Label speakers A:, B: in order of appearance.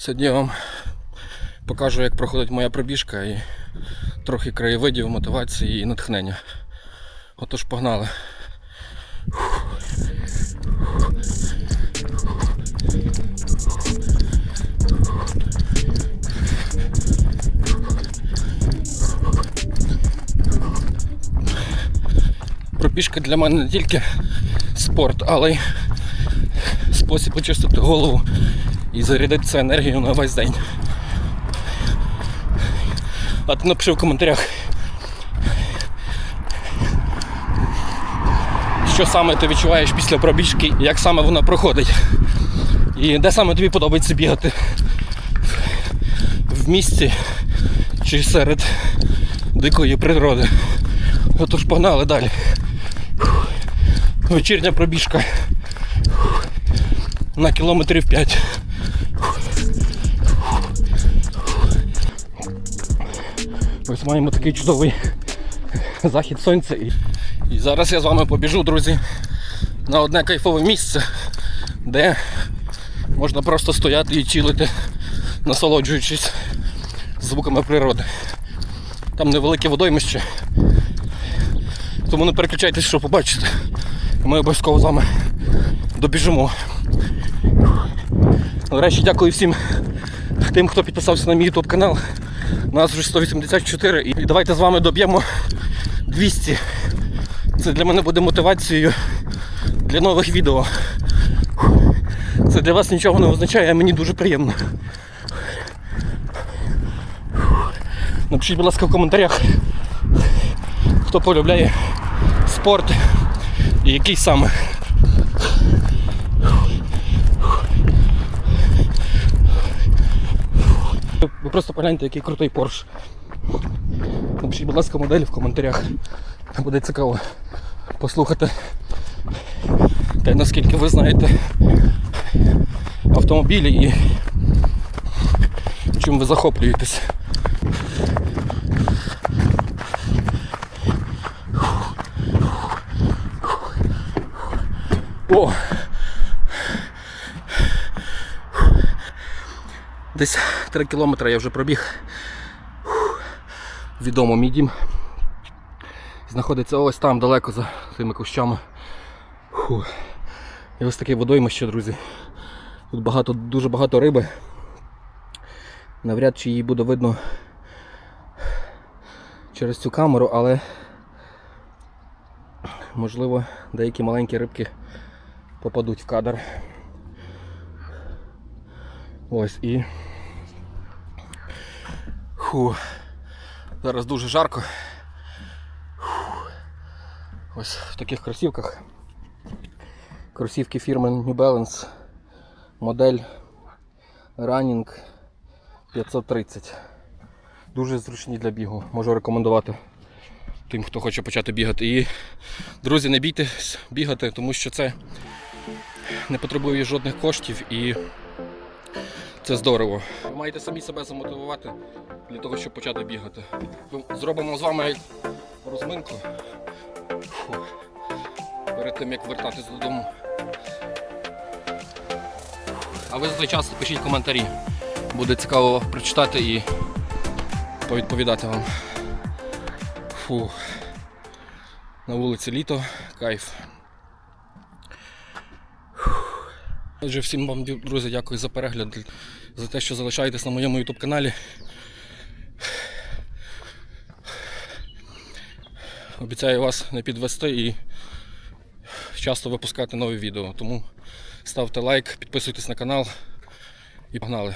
A: Сьогодні я вам покажу, як проходить моя пробіжка і трохи краєвидів, мотивації і натхнення. Отож погнали. Пробіжка для мене не тільки спорт, але й спосіб очистити голову і зарядитися енергією на весь день. А ти напиши в коментарях, що саме ти відчуваєш після пробіжки, як саме вона проходить. І де саме тобі подобається бігати в місті чи серед дикої природи. Отож погнали далі. Вечірня пробіжка на кілометрів 5. Ось маємо такий чудовий захід сонця. І, зараз я з вами побіжу, друзі, на одне кайфове місце, де можна просто стояти і чилити, насолоджуючись звуками природи. Там невелике водоймище. Тому не переключайтесь, що побачите. Ми обов'язково з вами добіжимо. До речі, дякую всім тим, хто підписався на мій YouTube канал. Нас вже 184 і давайте з вами доб'ємо 200. Це для мене буде мотивацією для нових відео. Це для вас нічого не означає, а мені дуже приємно. Напишіть, будь ласка, в коментарях, хто полюбляє спорт і який саме. Ви просто погляньте, який крутий Порш. Напишіть, будь ласка, модель в коментарях. Буде цікаво послухати. Те, наскільки ви знаєте автомобілі і чим ви захоплюєтесь. О! Десь 3 кілометри я вже пробіг. Відомо мій дім. Знаходиться ось там далеко за тими кущами. Фу. І ось таке водоймище, друзі. Тут багато, дуже багато риби. Навряд чи її буде видно через цю камеру, але можливо деякі маленькі рибки попадуть в кадр. Ось і. Фу. Зараз дуже жарко. Фу. Ось в таких кросівках. Кросівки фірми New Balance. Модель Running 530. Дуже зручні для бігу. Можу рекомендувати тим, хто хоче почати бігати. І, друзі, не бійтесь бігати, тому що це не потребує жодних коштів і це здорово. Ви маєте самі себе замотивувати для того, щоб почати бігати. Зробимо з вами розминку. Фу. Перед тим як вертатись додому. А ви за той час пишіть коментарі. Буде цікаво прочитати і повідповідати вам. Фу. На вулиці літо, кайф. Отже, всім вам, друзі, дякую за перегляд, за те, що залишаєтесь на моєму YouTube каналі. Обіцяю вас не підвести і часто випускати нові відео. Тому ставте лайк, підписуйтесь на канал і погнали.